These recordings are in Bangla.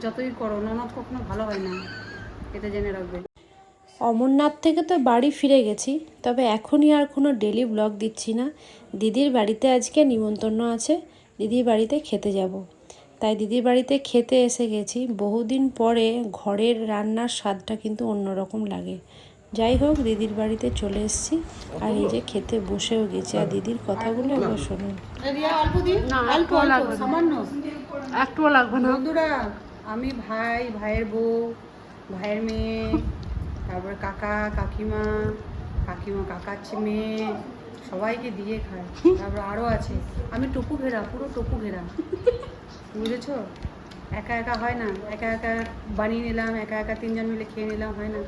যতই করো ননদ কখনো ভালো হয় না। এটা জেনে রাখবে। অমরনাথ থেকে তো বাড়ি ফিরে গেছি তবে এখনই আর কোনো ডেলি ব্লগ দিচ্ছি না। দিদির বাড়িতে আজকে নিমন্ত্রণ আছে দিদির বাড়িতে খেতে যাব। তাই দিদির বাড়িতে খেতে এসে গেছি। বহুদিন পরে ঘরের রান্নার স্বাদটা কিন্তু অন্যরকম লাগে। যাই হোক দিদির বাড়িতে চলে এসেছি। আর এই যে খেতে বসেও গেছি। আর দিদির কথাগুলো একবার শুনুন। অল্প দিন অল্প অল্প সামান্য। একটুও লাগবে না। বন্ধুরা আমি ভাই, ভাইয়ের বউ, ভাইয়ের মেয়ে, তারপরে কাকা, কাকিমা কাকিমা কাকার মেয়ে, সবাইকে দিয়ে খায় তারপর আরও আছে। আমি টপু ঘেরা, পুরো টপু ঘেরা। বুঝেছ? একা একা হয় না। একা একা বানিয়ে নিলাম, একা একা তিনজন মিলে খেয়ে নিলাম, হয় না।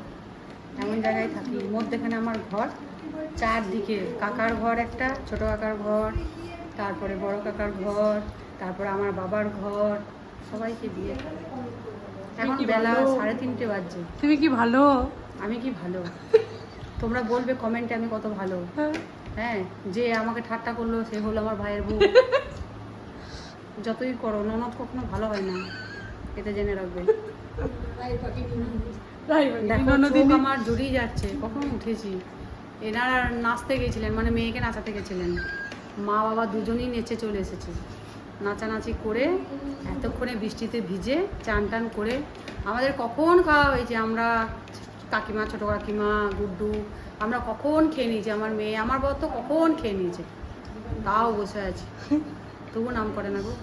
এমন জায়গায় থাকি। মধ্যেখানে আমার ঘর, চারদিকে কাকার ঘর একটা, ছোট কাকার ঘর, তারপরে বড় কাকার ঘর, তারপরে আমার বাবার ঘর সবাইকে দিয়ে। এখন বেলা সাড়ে তিনটে বাজছে। তুমি কি ভালো? আমি কি ভালো? তোমরা বলবে কমেন্টে আমি কত ভালো। হ্যাঁ। যে আমাকে ঠাট্টা করল সে হলো আমার ভাইয়ের বউ। যতই করো ননদ কখনো ভালো হয় না। এটা জেনে রাখবে। আমার জড়িয়ে যাচ্ছে। কখন উঠেছি? এনারা নাচতে গেছিলেন মানে মেয়েকে নাচাতে গেছিলেন। মা বাবা দুজনেই নেচে চলে এসেছে। নাচানাচি করে এতক্ষণে বৃষ্টিতে ভিজে চান টান করে আমাদের কখন খাওয়া হয়েছে আমরা কাকিমা, ছোটো কাকিমা, গুড্ডু, আমরা কখন খেয়ে নিয়েছি? আমার মেয়ে, আমার বর তো কখন খেয়ে নিয়েছে? তাও বসে আছে। তবু নাম করে না গো।